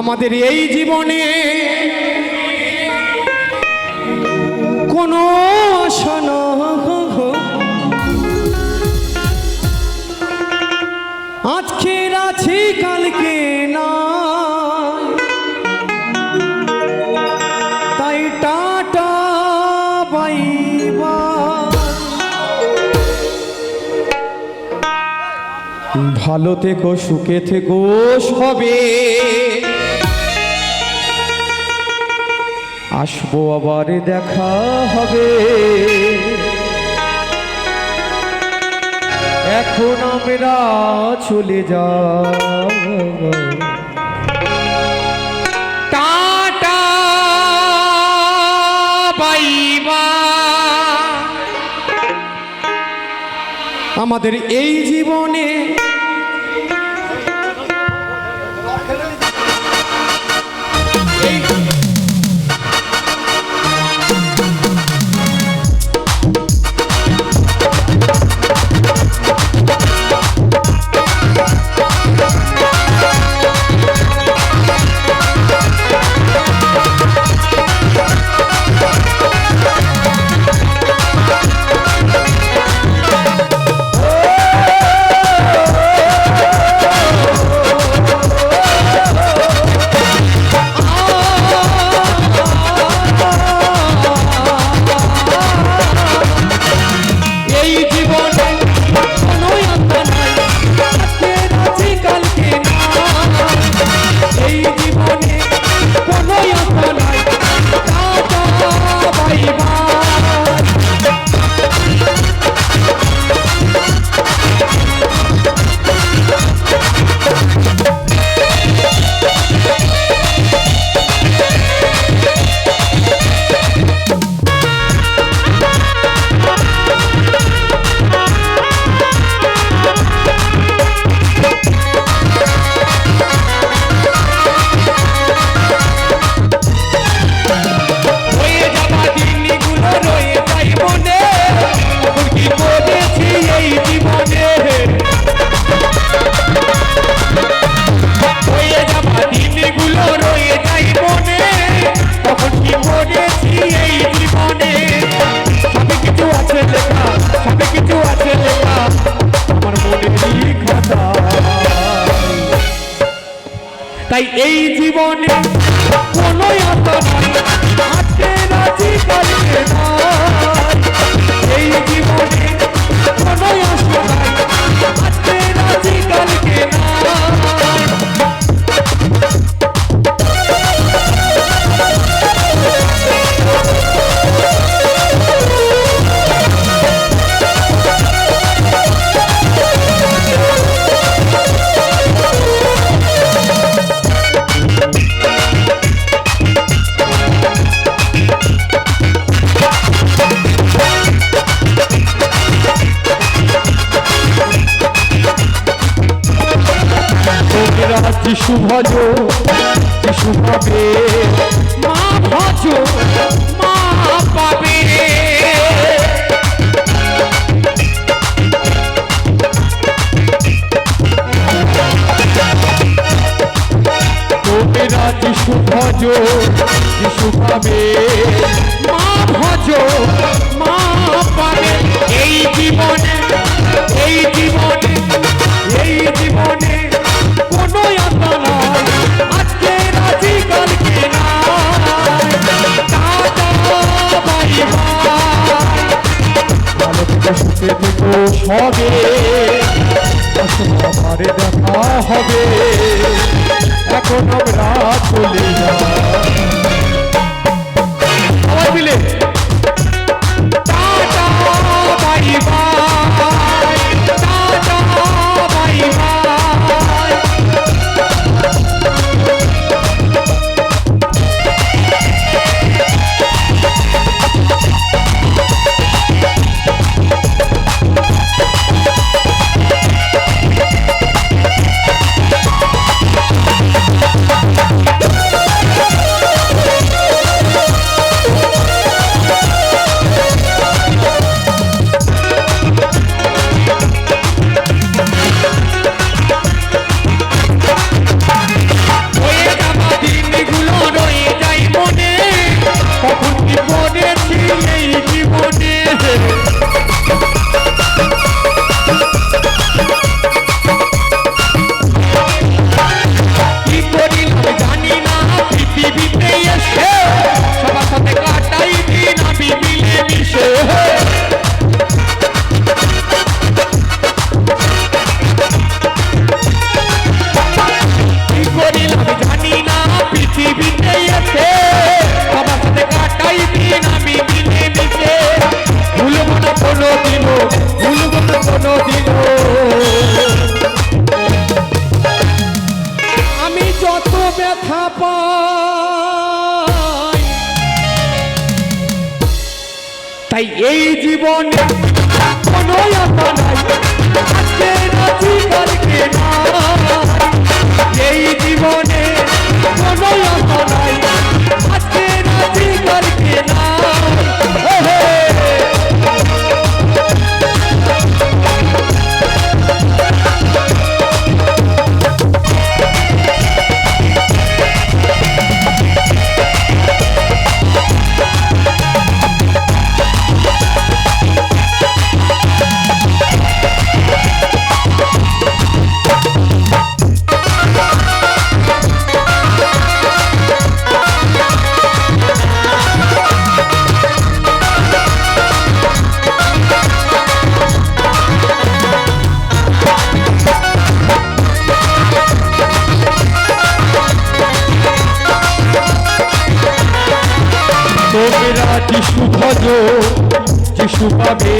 আমাদের এই জীবনে কোনো শোনো আজকের আছি কালকে না। ভালো থেকো সুখে থেকো সবে আসব আবার দেখা হবে। এখন আমরা চলে বাইবা আমাদের এই জীবনে এই তাই এই জীবনে। কোনো আশা নাই। নাই। এই জীবনে কোনো আশা নাই। আজকে রাজি কালকে নাই। ভজ যিশু পাবে আসলে দেখা হবে। এখন আমরা চলে তাই এই জীবনে কোনো আশা নাই। আজকে এই জীবনে chupa bem.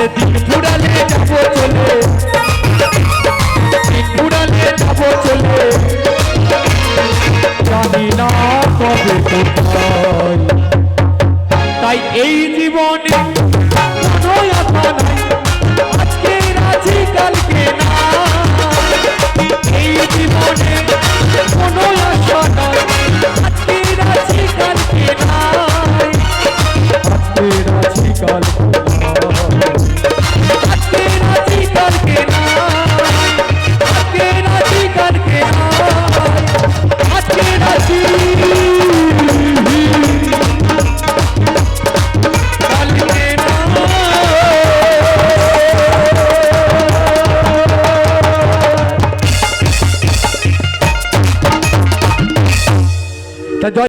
Let it be.